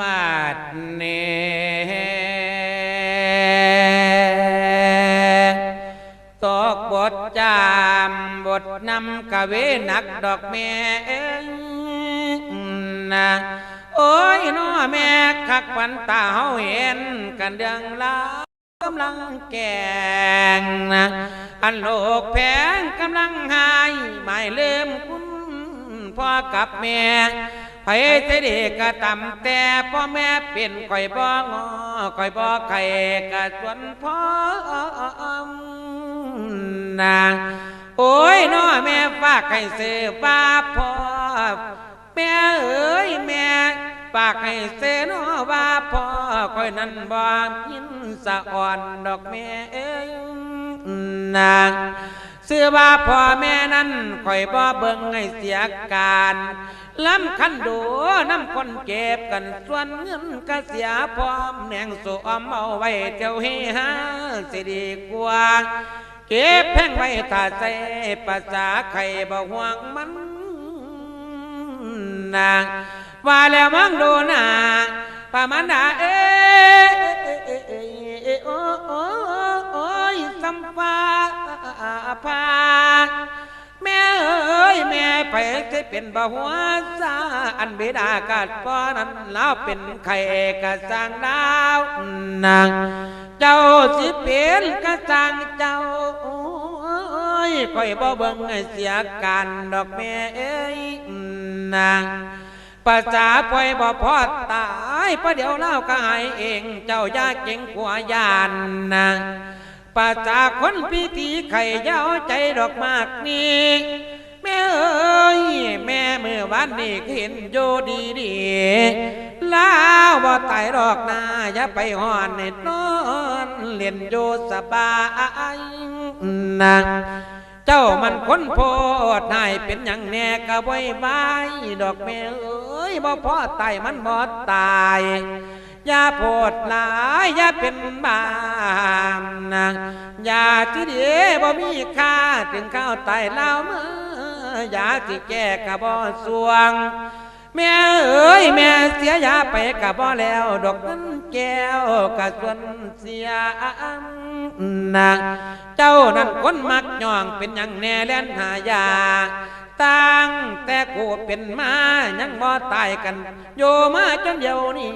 มาดเนตกบทจามบทนำกะเวนักดอกแม่เอ้ยนะโอ้ยน้อแม่คักปันตาเฮาเห็นกันเดืองลากำลังแกงนะอันโลกแพงกำลังหายไม่ลืมคุณพ่อกับแม่ ไปแต่เด็กก็ตำแต่พ่อแม่เป็นข่อยบ่งอข่อยบ่ไข่ก็สวนพ่อนาโอ้ยน้อแม่ฝากให้ซื้อป้าพ่อแม่เอ้ยแม่ฝากให้เสนอว่าพ่อข่อยนั้นบ่ยินสะอ่อนดอกแม่เอ้ยนางเสื้อว่าพ่อแม่นั้นข่อยบ่เบิ่งให้เสียการ ล้ำคันดูน้ำคนเก็บกันส่วนเงินก็เสียพร้อมแหนงสวมเอาไว้เจ้าเฮฮาสิดีกว่าเก็บแพงไว้ถ้าใส่ภาษาใครบ่ห่วงมันนางว่าแล้วมังดูนะปามันาเอ้ แม่ไปจะเป็นบ่หัวซาอันเบิดากาดป้อนั้นแล้วเป็นไข่กระสังดาวนางเจ้าสิเป็นกระสังเจ้าโอ้ยคอยบ่เบิ่งให้เสียการดอกแม่เอ้ยนางภาษาป่อยบ่พอตายประเดี๋ยวเล่าก็หายเองเจ้ายาเก่งกว่ายานนางป่าจาคนพิธีไข่ย้าใจดอกมากนี่แม่เอ้แม่เอ วันนี้เห็นโยดีดีลาวบ่ตายดอกนาอย่าไปห่อนในนอนเล่นโยสบายนะเจ้ามันคนโพดให้เป็นอย่างแน่กะไว้บายดอกแม่เอ้ยบ่พอตายมันบ่ตายอย่าโพดหลายอย่าเป็นบามนะอย่าที่เดียบ่มีค่าถึงข้าวตายเล่าเมื่อ อยาที่แก้กะบ่สวง แม่เอ้ยแม่เสียยาไปกะบ่แล้ว ดอกนั้นแก้วกะส่วนเสียนะเจ้านั้นคนมักย่องเป็นอย่างแน่แล่นหายาตั้งแต่กูเป็นมายังบ่ตายกันโยมาจนเดียวนี้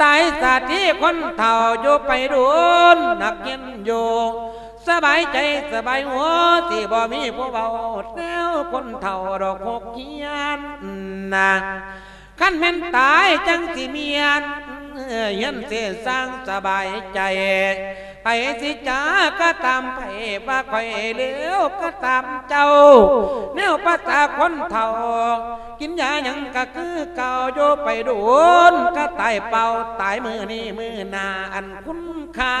ตายสาที่คนเท่าโยไปโดนหนักเย็นโย สบายใจสบายหัวที่บ่มีผู้เบาแล้วคนเท่าดอกหกเขียนนะขั้นแม่นตายจังสิเมียนเยันเสียสร้างสบายใจ ไปสิจ้าก็ตามไปว่าคอยเลี้ยวก็ตามเจ้า แนวภาษาคนเท่า กินยาหยังก็คือเก่าโยไปโดนก็ตายเป่าตายมือนี้มือนาอันคุณค่า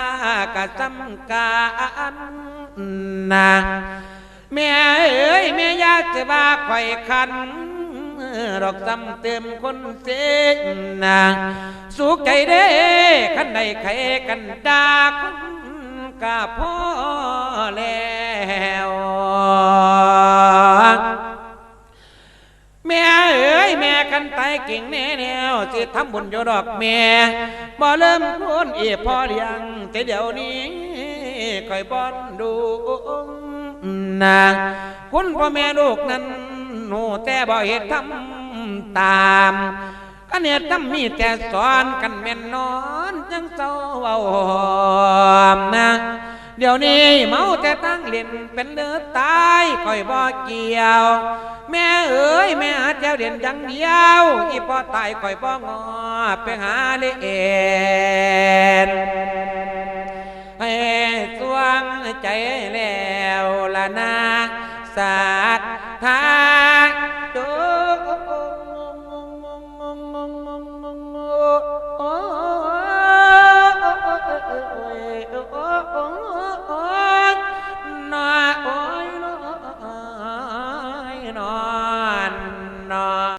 กะจำกานนะแม่เอ้ยแม่ยากจะว่าคอยคันดอกซ้ำเติมคนเสียนะสุขใจเด้ขันใดใครกันดาคน กะพ่อแล้วแม่เอ้ยแม่กันตายเก่งแน่แนวสิทำบุญอยู่ดอกแม่บ่เริ่มพ้นอีพอเลี้ยงแต่เดี๋ยวนี้คอยบอนดูนะคุณพ่อแม่ลูกนั้นหนูแต่บ่เหตุทำตาม กันเนี่ยทำมีแต่สอนกันแม่นนอนจังเศร้าเว้าหอมนะเดี๋ยวนี้เมาแต่ตั้งเล่นเป็นเลือตายคอยบ่เกี่ยว แม่เอ้ยแม่หาเจ้าเด่นยังเดียวอีพอตายคอยบ่งอไปหาเลเอ็นให้สวงใจแล้วละนาสัตทาด oh, oh, oh. oh, oh.